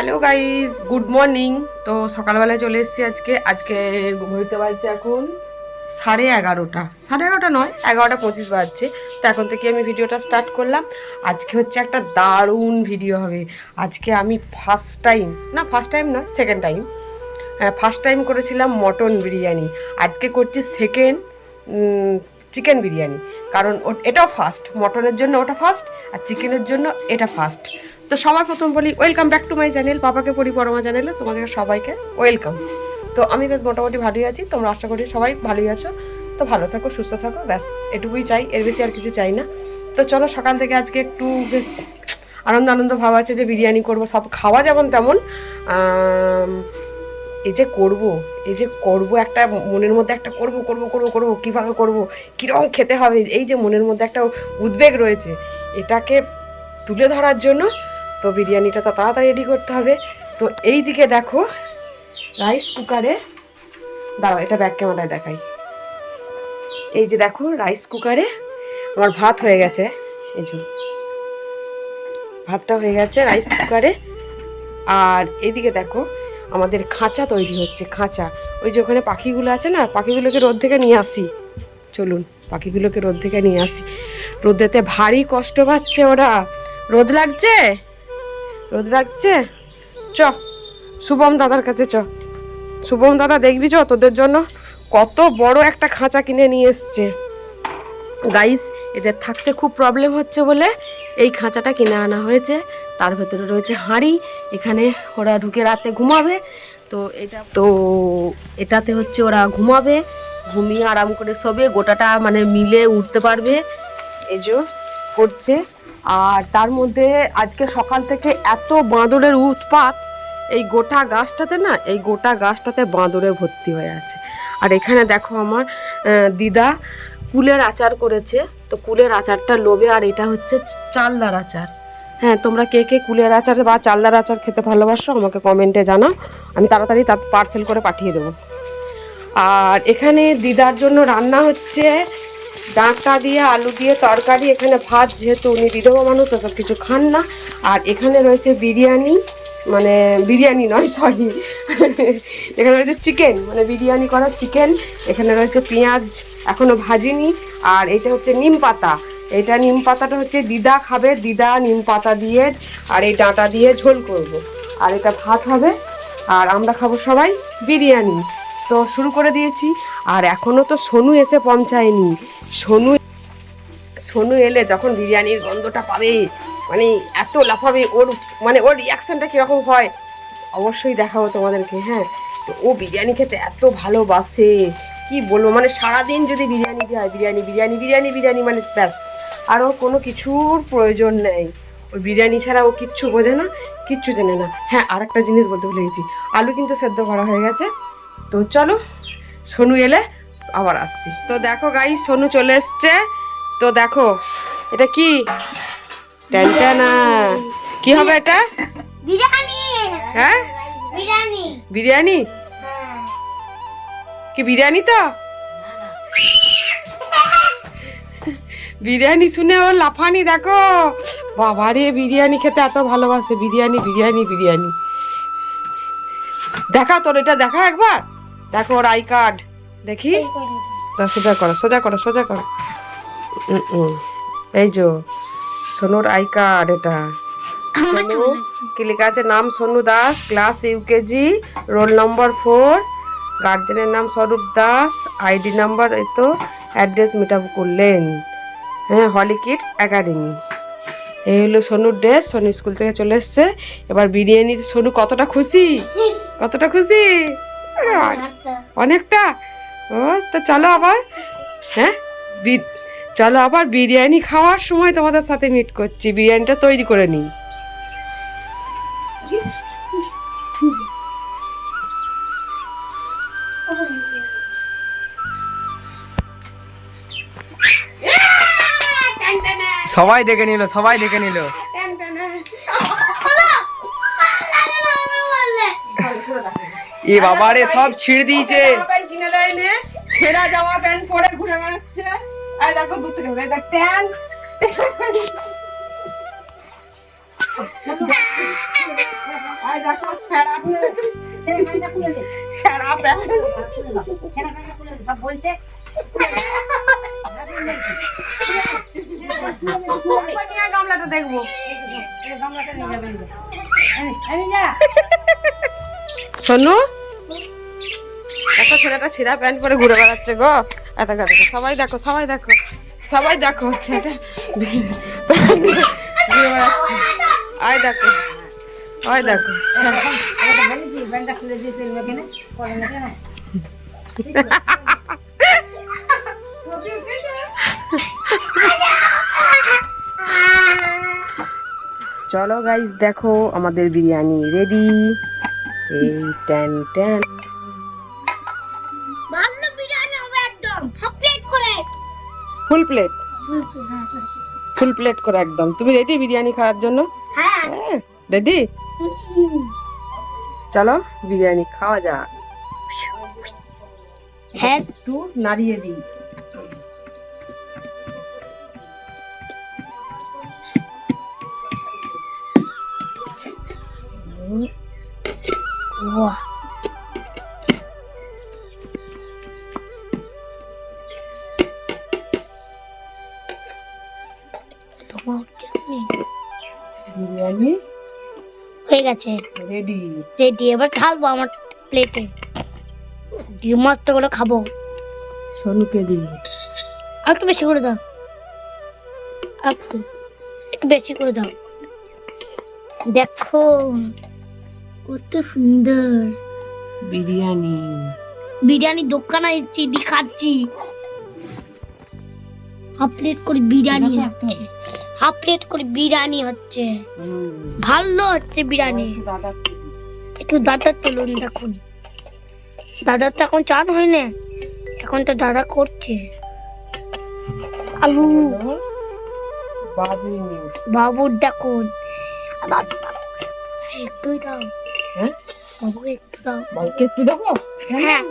Hello guys good morning. তো সকালবেলায় চলে এসেছি আজকে। আজকে ঘুরতে পারছে এখন সাড়ে এগারোটা। সাড়ে এগারোটা নয়, এগারোটা পঁচিশ বাজছে। তো এখন থেকে আমি ভিডিওটা স্টার্ট করলাম। আজকে হচ্ছে একটা দারুণ ভিডিও হবে। আজকে আমি ফার্স্ট টাইম না ফার্স্ট টাইম নয় সেকেন্ড টাইম ফার্স্ট টাইম করেছিলাম মটন বিরিয়ানি। আজকে করছি সেকেন্ড চিকেন বিরিয়ানি। কারণ এটাও ফার্স্ট মটনের জন্য ওটা ফার্স্ট আর চিকেনের জন্য এটা ফার্স্ট তো সবার প্রথম বলি welcome back to my channel পাপাকে পড়ি পরমা চ্যানেলে তোমাদের সবাইকে ওয়েলকাম তো আমি বেশ মোটামুটি ভালোই আছি, তোমরা আশা করি সবাই ভালোই আছো। তো ভালো থাকো, সুস্থ থাকো, ব্যাস, এটুকুই চাই, এর বেশি আর কিছু চাই না। তো চলো, সকাল থেকে আজকে একটু বেশ আনন্দ আনন্দ ভাব আছে যে বিরিয়ানি করব, সব খাওয়া যেমন তেমন। এই যে করব, এই যে করব একটা, মনের মধ্যে একটা করব করব করব করব, কীভাবে করব কীরকম খেতে হবে, এই যে মনের মধ্যে একটা উদ্বেগ রয়েছে, এটাকে তুলে ধরার জন্য তো বিরিয়ানিটা তো তাড়াতাড়ি রেডি করতে হবে। তো এই দিকে দেখো রাইস কুকারে দাঁড়াও, এটা ব্যাক ক্যামেরায় দেখাই। এই যে দেখো রাইস কুকারে আমার ভাত হয়ে গেছে। এই যে, ভাতটা হয়ে গেছে রাইস কুকারে আর এইদিকে দেখো, আমাদের খাঁচা তৈরি হচ্ছে, খাঁচা। ওই যে ওখানে পাখিগুলো আছে না, পাখিগুলোকে রোদ থেকে নিয়ে আসি। চলুন, পাখিগুলোকে রোদ থেকে নিয়ে আসি। রোদেতে ভারী কষ্ট পাচ্ছে ওরা। রোদ লাগছে? রোদ লাগছে চ শুভম দাদার কাছে চ। শুভম দাদা দেখবি চ তোদের জন্য কত বড় একটা খাঁচা কিনে নিয়ে এসছে। গাইস এদের থাকতে খুব প্রবলেম হচ্ছে বলে এই খাঁচাটা কিনে আনা হয়েছে। তার ভেতরে রয়েছে হাঁড়ি এখানে ওরা ঢুকে রাতে ঘুমাবে। তো এটা তো এটাতে হচ্ছে ওরা ঘুমাবে ঘুমিয়ে আরাম করে শোবে গোটাটা মানে মিলে উঠতে পারবে। এই যে করছে। আর তার মধ্যে আজকে সকাল থেকে এত বাঁদরের উৎপাত, এই গোটা গাছটাতে না, এই গোটা গাছটাতে বাঁদরে ভর্তি হয়ে আছে। আর এখানে দেখো আমার দিদা কুলের আচার করেছে। তো কুলের আচারটা লোভে, আর এটা হচ্ছে চালদার আচার। হ্যাঁ তোমরা কে কে কুলের আচার বা চালদার আচার খেতে ভালোবাসো আমাকে কমেন্টে জানাও। আমি তাড়াতাড়ি তার পার্সেল করে পাঠিয়ে দেবো। আর এখানে দিদার জন্য রান্না হচ্ছে ডাঁটা দিয়ে, আলু দিয়ে তরকারি, এখানে ভাত যেহেতু উনি বিধবা মানুষ ওসব কিছু খান না। আর এখানে রয়েছে বিরিয়ানি মানে বিরিয়ানি নয় সরি এখানে রয়েছে চিকেন মানে বিরিয়ানি করা চিকেন এখানে রয়েছে পেঁয়াজ, এখনও ভাজিনি। আর এটা হচ্ছে নিম পাতা। এটা নিম পাতাটা হচ্ছে দিদা খাবে, দিদা নিম পাতা দিয়ে, আর এই ডাঁটা দিয়ে ঝোল করব। আর এটা ভাত হবে, আর আমরা খাব সবাই বিরিয়ানি। তো শুরু করে দিয়েছি, আর এখনও তো সোনু এসে পৌঁছায়নি। সোনু সোনু এলে যখন বিরিয়ানির গন্ধটা পাবে মানে এত লাফাবে, ওর মানে ওর রিয়াকশানটা কীরকম হয়, অবশ্যই দেখাবো তোমাদেরকে হ্যাঁ। তো ও বিরিয়ানি খেতে এত ভালোবাসে, কি বলব মানে সারাদিন যদি বিরিয়ানি দেয় বিরিয়ানি বিরিয়ানি বিরিয়ানি বিরিয়ানি মানে ব্যাস, আর ওর কোনো কিছুর প্রয়োজন নেই। ওই বিরিয়ানি ছাড়া ও কিচ্ছু বোঝে না, কিচ্ছু জানে না। হ্যাঁ আর একটা জিনিস বলতে ভুলে গেছি, আলু কিন্তু সেদ্ধ করা হয়ে গেছে। তো চলো, সোনু এলে আবার আসছি। তো দেখো গাই সোনু চলে এসছে। তো দেখো এটা কি? ট্যান্টানা কি হবে এটা? বিরিয়ানি। হ্যাঁ? বিরিয়ানি। বিরিয়ানি? হ্যাঁ। কি বিরিয়ানি তো? বিরিয়ানি শুনে ও লাফানি দেখো। বাবারে বিরিয়ানি খেতে এত ভালোবাসে। বিরিয়ানি বিরিয়ানি বিরিয়ানি। দেখা তোর এটা দেখা একবার? দেখো ওর আই কার্ড। দেখি? তা সোজা করো সোজা করো সোজা করো। এই যো সোনুর আই কার্ড এটা। সোনু কি লেখা আছে? নাম Sonu Das class UKG roll number four. গার্জেনের নাম স্বরূপ দাস আইডি নাম্বার এই তো অ্যাড্রেস মিট আপ করলেন। হ্যাঁ হলি কিডস একাডেমি। এই হলো সোনুর ড্রেস সোনু স্কুল থেকে চলে এসছে। এবার বিরিয়ানি সোনু কতটা খুশি? কতটা খুশি? অনেকটা? ও, তো চলো আবার। হ্যাঁ? চলো আবার বিরিয়ানি খাওয়ার সময় তোমাদের সাথে মিট করছি। বিরিয়ানিটা তৈরি করে নিই। সবাই দেখে নিল, সবাই দেখে নিল। এ বাবারে, সব ছিঁড়ে দিয়েছে। ছেঁড়া জামা প্যান্ট পরে ঘুরে বেড়াচ্ছে। আর দেখো দু তিন দেখ ট্যান এই দেখো ছেঁড়া ছেঁড়া প্যান্ট। গামলাটা দেখব। শোনো একটা ছেলেটা ছেঁড়া প্যান্ট পরে ঘুরে বেড়াচ্ছে গো। এত দেখো সবাই দেখো সবাই দেখো সবাই দেখো আয় দেখো আয় দেখো। চলো গাইস দেখো আমাদের বিরিয়ানি রেডি এই ট্যান ট্যান। Full plate? হ্যাঁ ফুল প্লেট করে একদম। তুমি রেডি বিরিয়ানি খাওয়ার জন্য? হ্যাঁ। রেডি চলো বিরিয়ানি খাওয়া যাক। হ্যাঁ। একটু নাড়িয়ে দিই। বাহ তোমার চাটনি বিরিয়ানি? হয়ে গেছে। রেডি রেডি এবার ঢালবো আমার প্লেটে ডিম মস্ত করে খাব। সোনুকে দিই আর একটু বেশি করে দাও। একটু একটু বেশি করে দাও। দেখো কত সুন্দর। বিরিয়ানি। বিরিয়ানি দোকানে এসেছি দি খাচ্ছি হাফ প্লেট করে বিরিয়ানি হচ্ছে। হাফ প্লেট করে বিরিয়ানি হচ্ছে। ভালো হচ্ছে বিরিয়ানি। একটু দাদার তুলুন দেখুন। দাদার তো এখন চান হয় না। এখন তো দাদা করছে। আলু। বাবু বাবুর দেখুন। একটুই দাও। হ্যাঁ? বাবুকে একটু দাও। বাবুকে একটু দেবো? হ্যাঁ।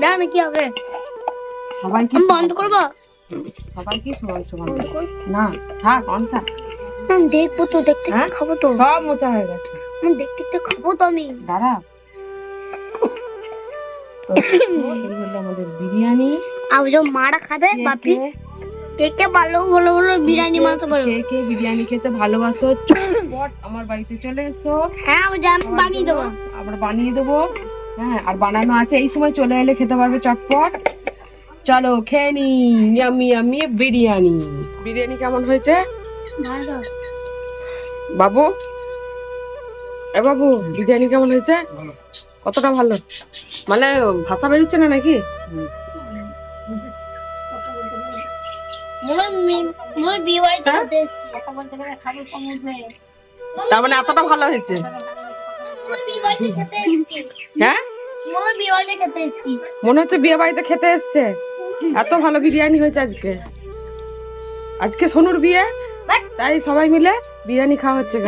দাও না কি হবে? বন্ধ করব? সবাই সমান সমান না থাক অন থাক। দেখব তো দেখতে হ্যাঁ? খাব তো। সব মোচা হয়ে গেছে। আমি দেখতে দেখতে খাব তো আমি। দাঁড়া। আমাদের বিরিয়ানি। আর যে মারা খাবে বাপি? কে- কে ভালো ভালো ভালো বিরিয়ানি বানাতে পারো কে কে বিরিয়ানি খেতে ভালোবাসো? চটপট আমার বাড়িতে চলে এসো। হ্যাঁ আমি বানিয়ে দেবো। আমরা বানিয়ে দেবো। হ্যাঁ আর বানানো আছে এই সময় চলে এলে খেতে পারবে চটপট। চলো খেয়ে নি ইয়ামি বিরিয়ানি। বিরিয়ানি কেমন হয়েছে? ভালো। বাবু? এ বাবু বিরিয়ানি কেমন হয়েছে? কতটা ভালো? মানে ভাষা বেরোচ্ছে না নাকি? মনে হয়? তার মানে এতটা ভালো হয়েছে? মনে হয় বিয়ে বাড়িতে খেতে এসেছি। হ্যাঁ? মনে হয় বিয়ে বাড়িতে খেতে এসেছি। মনে হচ্ছে বিয়ে বাড়িতে খেতে এসছে। এত ভালো বিরিয়ানি হয়েছে আজকে। আজকে সোনুর বিয়ে, তাই সবাই মিলে বিরিয়ানি খাওয়া হচ্ছে?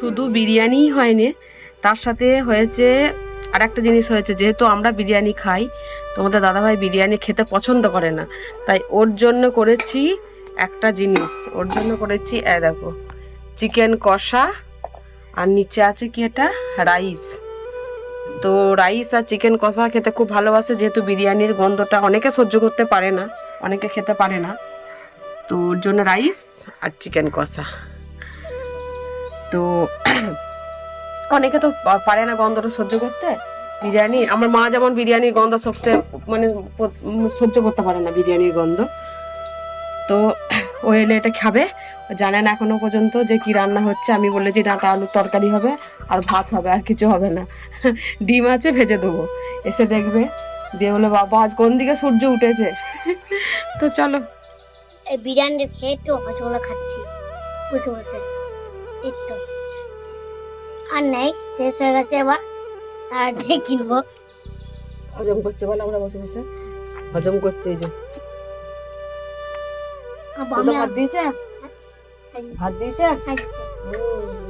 শুধু বিরিয়ানি হয়নি, তার সাথে হয়েছে আর একটা জিনিস হয়েছে, যেহেতু আমরা বিরিয়ানি খাই, তোমাদের দাদাভাই বিরিয়ানি খেতে পছন্দ করে না, তাই ওর জন্য করেছি একটা জিনিস, ওর জন্য করেছি এ দেখো, চিকেন কষা, আর নিচে আছে কি এটা? রাইস। তো রাইস আর চিকেন কষা খেতে খুব ভালোবাসে, যেহেতু বিরিয়ানির গন্ধটা অনেকে সহ্য করতে পারে না, অনেকে খেতে পারে না। তো ওর জন্য রাইস আর চিকেন কষা। তো অনেকে তো পারে না গন্ধটা সহ্য করতে। বিরিয়ানি, আমার মা যেমন বিরিয়ানির গন্ধ সবচেয়ে মানে সহ্য করতে পারে না বিরিয়ানির গন্ধ। তো ও এলে এটা খাবে। ও জানে না এখনও পর্যন্ত যে কি রান্না হচ্ছে আমি বলেছি ডাঁটা আলুর তরকারি হবে আর ভাত হবে আর কিছু হবে না। ডিম আছে ভেজে দেবো। এসে দেখবে দিয়ে বলে বাবা আজ কোন দিকে সূর্য উঠেছে। তো চলো। এই বিরিয়ানি খেয়ে একটু হজমলা খাচ্ছি। বসে বসে। একটু আর নেই শেষ হয়ে গেছে এবার আর যে কিনবো। হজম করছে বলে আমরা বসে বসে। হজম করছে এই যে। আর দিয়েছে? ভাত দিয়েছে?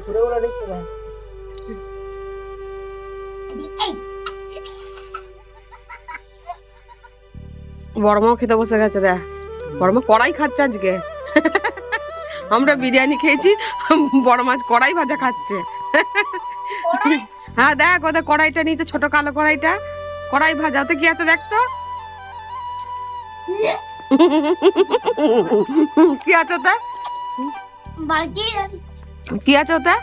ঘুরে ঘুরে দেখতে পাই। বড়মাও খেতে বসে গেছে দেখ। বড়মা কড়াই খাচ্ছে আজকে। আমরা বিরিয়ানি খেয়েছি বড় মাছ কড়াই ভাজা খাচ্ছে। হ্যাঁ দেখ ওদের কড়াইটা নিতে ছোট কালো কড়াইটা। কড়াই ভাজা তো কি আছে দেখ তো? কি আছে ওটা কি আছে ওটা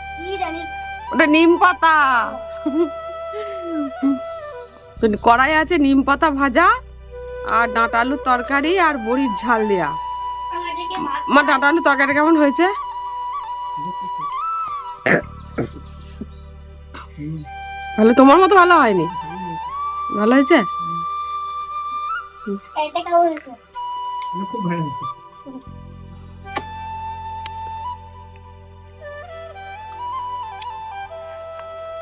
ওটা নিম পাতা। কড়াই আছে নিম পাতা ভাজা আর ডাঁটা আলুর তরকারি আর বড়ির ঝাল দেয়া। আমার ডাঁটা আলুর তরকারি কেমন হয়েছে? তাহলে তোমার মতো ভালো হয়নি? ভালো হয়েছে? এটা কেমন হয়েছে? খুব ভালো হয়েছে।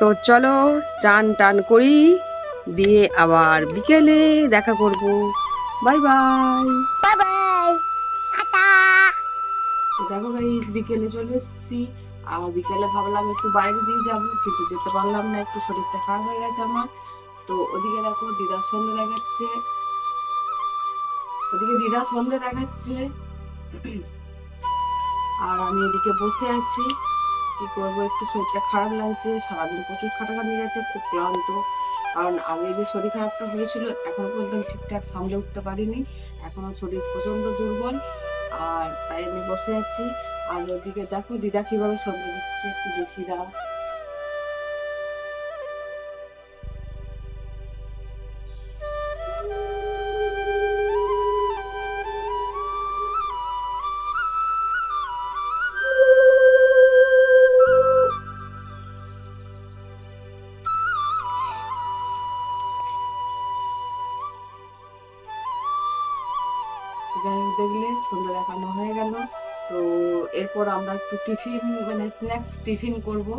তো চলো চান টান করি দিয়ে আবার বিকেলে দেখা করব। Bye bye. বাই বাই তো দেখো ভাই বিকেলে চলে এসেছি। আর বিকেলে ভাবলাম একটু বাইরে দিয়ে যাব কিন্তু যেতে পারলাম না একটু শরীরটা খারাপ হয়ে গেছে আমার। তো ওদিকে দেখো দিদার সন্ধে দেখাচ্ছে। ওদিকে দিদার সন্ধে দেখাচ্ছে। আর আমি এদিকে বসে আছি। কি করব? একটু শরীরটা খারাপ লাগছে, সারাদিন প্রচুর খাটাখাটি গেছে, খুব ক্লান্ত। কারণ আগে যে শরীর খারাপটা হয়েছিল, এখন পর্যন্ত ঠিকঠাক সামলে উঠতে পারিনি। এখনও শরীর প্রচণ্ড দুর্বল। আর তাই আমি বসে আছি। আর ওদিকে দেখো, দিদা কীভাবে সবজি দিচ্ছে, একটু দেখি দাও। হোক সন্ধ্যা হয়ে গেল। তো এরপর আমরা একটু টিফিন মানে স্ন্যাক্স টিফিন করব।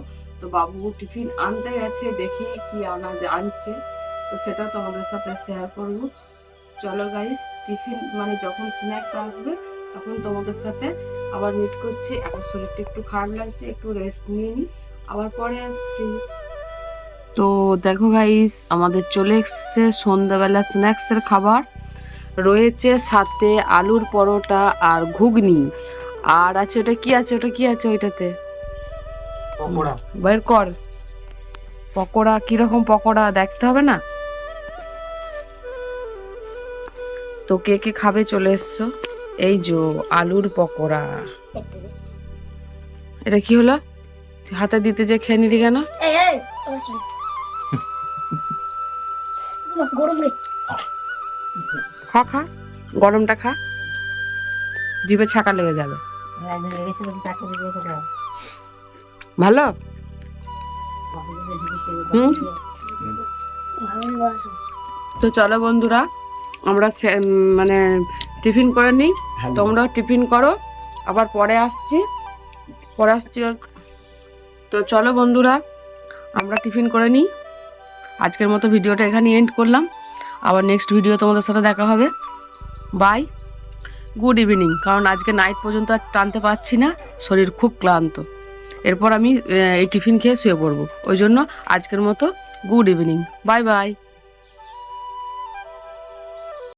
তো বাবু টিফিন আনতে গেছে, দেখি কি আনা আনছে। তো সেটা তোমাদের সাথে শেয়ার করব। চলো গাইস টিফিন মানে যখন স্ন্যাক্স আসবে, তখন তোমাদের সাথে আবার মিট করছি। এখন শরীরটা একটু খারাপ লাগছে, একটু রেস্ট নিয়ে নিই আবার পরে আসছি। তো দেখো গাইস আমাদের চলে এসছে সন্ধ্যাবেলা স্ন্যাক্সের খাবার। রয়েছে সাথে আলুর পরোটা আর ঘুগনি। আর আছে ওটা কি আছে? ওটা কি আছে ওইটাতে? বের কর। পকোড়া কীরকম পকোড়া দেখতে হবে না? তো কে কে খাবে চলে এসছো? এই যো আলুর পকোড়া। এটা কি হলো? হাতে দিতে যে খেয়ে নিলি কেন? এই এই অবশ্যই গরম রে খা খা গরমটা খা। জিভে ছাকা লেগে যাবে। ভালো? হুম? তো চলো বন্ধুরা আমরা সে- মানে টিফিন করে নিই। তোমরাও টিফিন করো। আবার পরে আসছি। পরে আসছি ওর- তো চলো বন্ধুরা আমরা টিফিন করে নিই। আজকের মতো ভিডিওটা এখানে এন্ড করলাম। আবার নেক্সট ভিডিও তোমাদের সাথে দেখা হবে। বাই গুড ইভিনিং কারণ আজকে নাইট পর্যন্ত আর টানতে পারছি না, শরীর খুব ক্লান্ত। এরপর আমি এই টিফিন খেয়ে শুয়ে পড়ব। ওই জন্য আজকের মতো গুড ইভিনিং বাই বাই